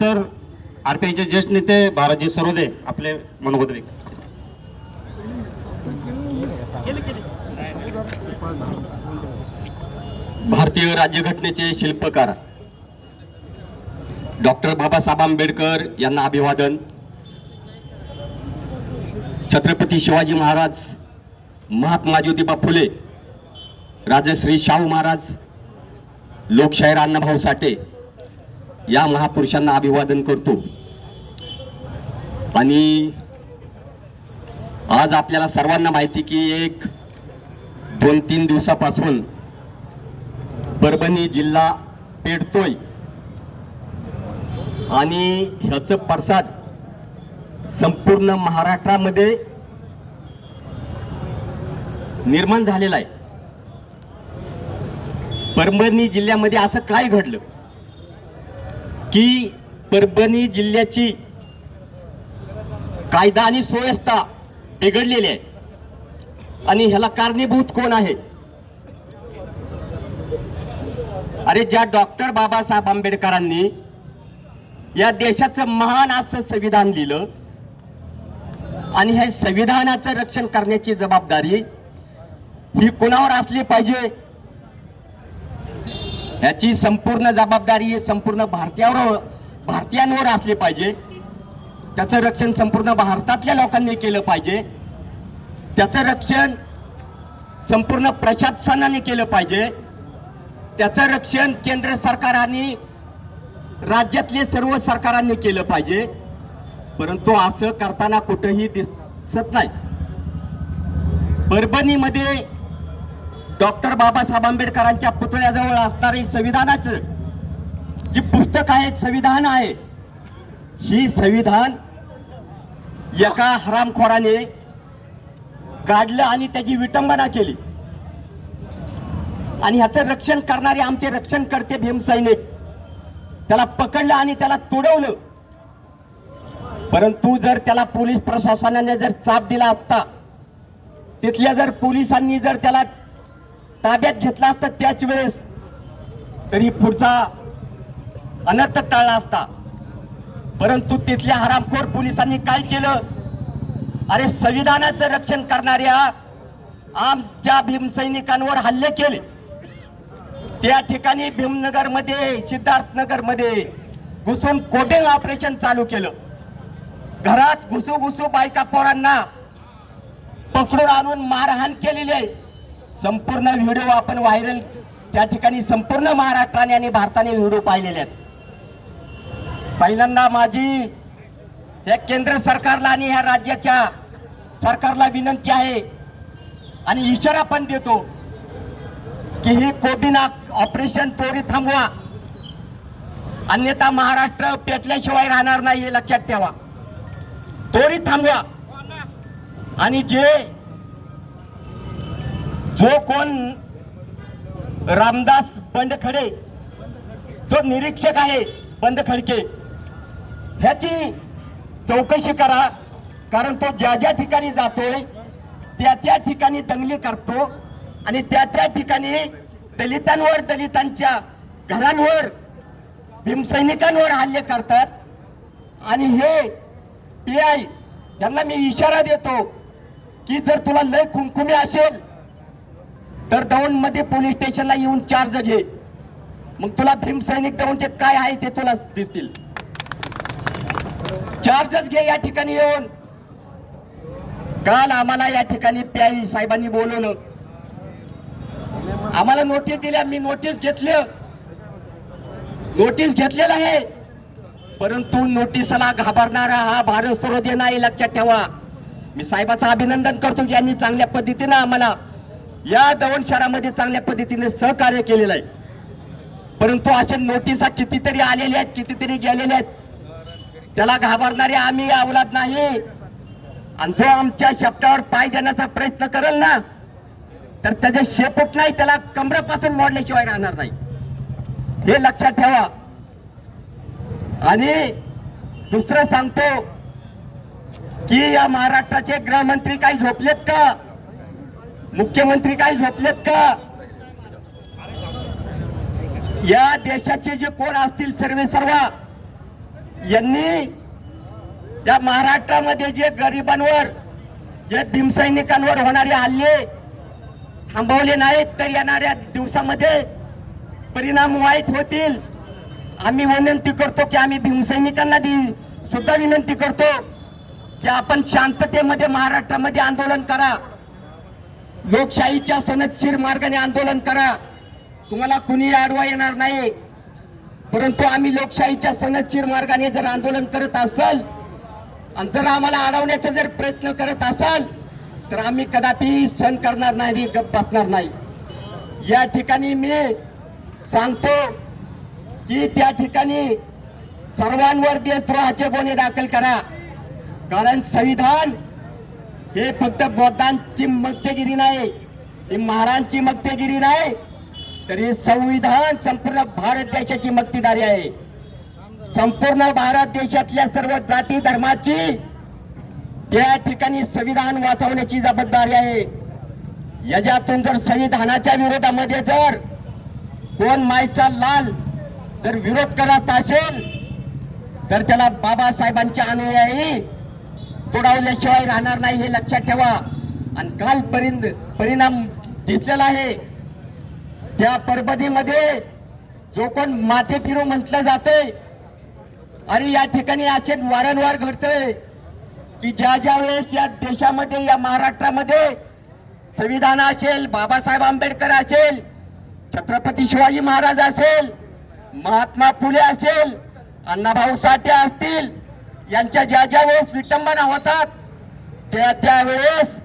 तर आरपीआयचे ज्येष्ठ नेते बालाजी सरोदे आपले मनोगत व्यक्त भारतीय राज्यघटनेचे शिल्पकार डॉक्टर बाबासाहेब आंबेडकर यांना अभिवादन. छत्रपती शिवाजी महाराज महात्मा ज्योतिबा फुले राजश्री शाहू महाराज लोकशाहीर अण्णाभाऊ साठे या महापुरुषांना अभिवादन करतो. आणि आज आपल्याला सर्वांना माहिती की एक दोन तीन दिवसापासून परभणी जिल्हा पेटतोय. आणि ह्याचं प्रसाद संपूर्ण महाराष्ट्रामध्ये निर्माण झालेला आहे. परभणी जिल्ह्यामध्ये असं काय घडलं? की परभणी जिल्ह्याची कायदा आणि सुव्यवस्था बिघडलेली आहे. आणि ह्याला कारणीभूत कोण आहे? अरे ज्या डॉक्टर बाबासाहेब आंबेडकरांनी या देशाचं महान असं संविधान लिहिलं आणि हे संविधानाचं रक्षण करण्याची जबाबदारी ही कोणावर असली पाहिजे? याची संपूर्ण जबाबदारी संपूर्ण भारतीयावर भारतीयांवर असली पाहिजे. त्याचं रक्षण संपूर्ण भारतातल्या लोकांनी केलं पाहिजे. त्याचं रक्षण संपूर्ण प्रशासनाने केलं पाहिजे. त्याचं रक्षण केंद्र सरकारांनी राज्यातले सर्व सरकारांनी केलं पाहिजे. परंतु असं करताना कुठंही दिसत नाही. परभणीमध्ये डॉक्टर बाबासाहेब आंबेडकरांच्या पुतळ्याजवळ असणारी संविधानाचं जी पुस्तक आहे संविधान आहे. ही संविधान एका हरामखोराने काढलं आणि त्याची विटंबना केली. आणि ह्याचं रक्षण करणारे आमचे रक्षण करते भीमसैनिक त्याला पकडलं आणि त्याला तोडवलं. परंतु जर त्याला पोलीस प्रशासनाने जर चाप दिला असता तिथल्या जर पोलिसांनी जर त्याला ताब्यात घेतला असता त्याच वेळेस तरी पुढचा अनर्थ टाळला असता. परंतु तिथल्या हरामखोर पोलिसांनी काय केलं? अरे संविधानाचं रक्षण करणाऱ्या आमच्या भीमसैनिकांवर हल्ले केले. त्या ठिकाणी भीमनगरमध्ये सिद्धार्थनगरमध्ये घुसून कोटिंग ऑपरेशन चालू केलं. घरात घुसू घुसू बायका पोरांना पकडून आणून मारहाण केलेली आहे. संपूर्ण व्हिडिओ आपण व्हायरल त्या ठिकाणी संपूर्ण महाराष्ट्राने आणि भारताने व्हिडिओ पाहिलेले आहेत. पहिल्यांदा माझी या केंद्र सरकारला आणि ह्या राज्याच्या सरकारला विनंती आहे आणि इशारा पण देतो की ही कोबिना ऑपरेशन त्वरित थांबवा. अन्यथा महाराष्ट्र पेटल्याशिवाय राहणार नाही हे लक्षात ठेवा. त्वरित थांबवा. आणि जे जो कोण रामदास बंडखडे जो निरीक्षक आहे बंडखडके ह्याची चौकशी करा. कारण तो ज्या ज्या ठिकाणी जातोय त्या त्या ठिकाणी दंगली करतो आणि त्या त्या ठिकाणी दलितांवर दलितांच्या घरांवर भीमसैनिकांवर हल्ले करतात. आणि हे पी आय यांना मी इशारा देतो की जर तुला लय कुमकुमी असेल तर दौंडमध्ये पोलीस स्टेशनला येऊन चार्ज घे. मग तुला भीमसैनिक दौंडचे काय आहे ते तुला दिसतील. चार्जच घे या ठिकाणी येऊन. काल आम्हाला या ठिकाणी प्याई साहेबांनी बोलवलं. आम्हाला नोटीस दिल्या मी नोटीस घेतली. नोटीस घेतलेला आहे. परंतु नोटीसला घाबरणारा हा भारत सरोदे नाही लक्षात ठेवा. मी साहेबाचं अभिनंदन करतो की यांनी चांगल्या पद्धतीनं आम्हाला या दवण शहरामध्ये चांगल्या पद्धतीने सहकार्य केलेलं आहे. परंतु अशा नोटिसा कितीतरी आलेल्या आहेत कितीतरी गेलेल्या आहेत. त्याला घाबरणारे आम्ही अवलाद नाही. आणि जो आमच्या शब्दावर पाय देण्याचा प्रयत्न करेल ना तर त्याचे शेपूट नाही त्याला कमरापासून मोडल्याशिवाय राहणार नाही. हे लक्षात ठेवा. आणि दुसरं सांगतो की या महाराष्ट्राचे गृहमंत्री काही झोपलेत का? मुख्यमंत्री काही झोपलेत का? या देशाचे जे कोण असतील सर्वे सर्व यांनी या महाराष्ट्रामध्ये जे गरिबांवर जे भीमसैनिकांवर होणारे हल्ले थांबवले नाहीत तर येणाऱ्या दिवसामध्ये परिणाम वाईट होतील. आम्ही विनंती करतो की आम्ही भीमसैनिकांना दि- सुद्धा विनंती करतो की आपण शांततेमध्ये महाराष्ट्रामध्ये आंदोलन करा. लोकशाहीच्या सनदशीर मार्गाने आंदोलन करा. तुम्हाला कुणी आडवा येणार नाही. परंतु आम्ही लोकशाहीच्या सनदशीर मार्गाने जर आंदोलन करत असाल आणि जर आम्हाला अडवण्याचा जर प्रयत्न करत असाल तर आम्ही कदापि सहन करणार नाही गप बसणार नाही. या ठिकाणी मी सांगतो की त्या ठिकाणी सर्वांवर देशद्रोहाचे गुन्हे दाखल करा. कारण संविधान हे फक्त बौद्धांची मक्तेगिरी नाही ही महाराजांची मक्तेगिरी नाही तर हे संविधान संपूर्ण भारत देशाची मक्तेदारी आहे. संपूर्ण भारत देशातल्या सर्व जाती धर्माची त्या ठिकाणी संविधान वाचवण्याची जबाबदारी आहे. याच्यातून जर संविधानाच्या विरोधामध्ये जर कोण मायचा लाल जर विरोध करत असेल तर त्याला बाबासाहेबांच्या अनुयायी तोडावल्याशिवाय राहणार नाही हे लक्षात ठेवा. आणि काल परिंद परिणाम दिसलेला आहे. त्या परबदीमध्ये जो कोण माथे फिरू म्हटलं जाते अरे या ठिकाणी असे वारंवार घडतंय की ज्या ज्या वेळेस या देशामध्ये या महाराष्ट्रामध्ये संविधान असेल बाबासाहेब आंबेडकर असेल छत्रपती शिवाजी महाराज असेल महात्मा फुले असेल अण्णाभाऊ साठे असतील यांच्या ज्या ज्या वेळेस विटंबना होतात त्या त्यावेळेस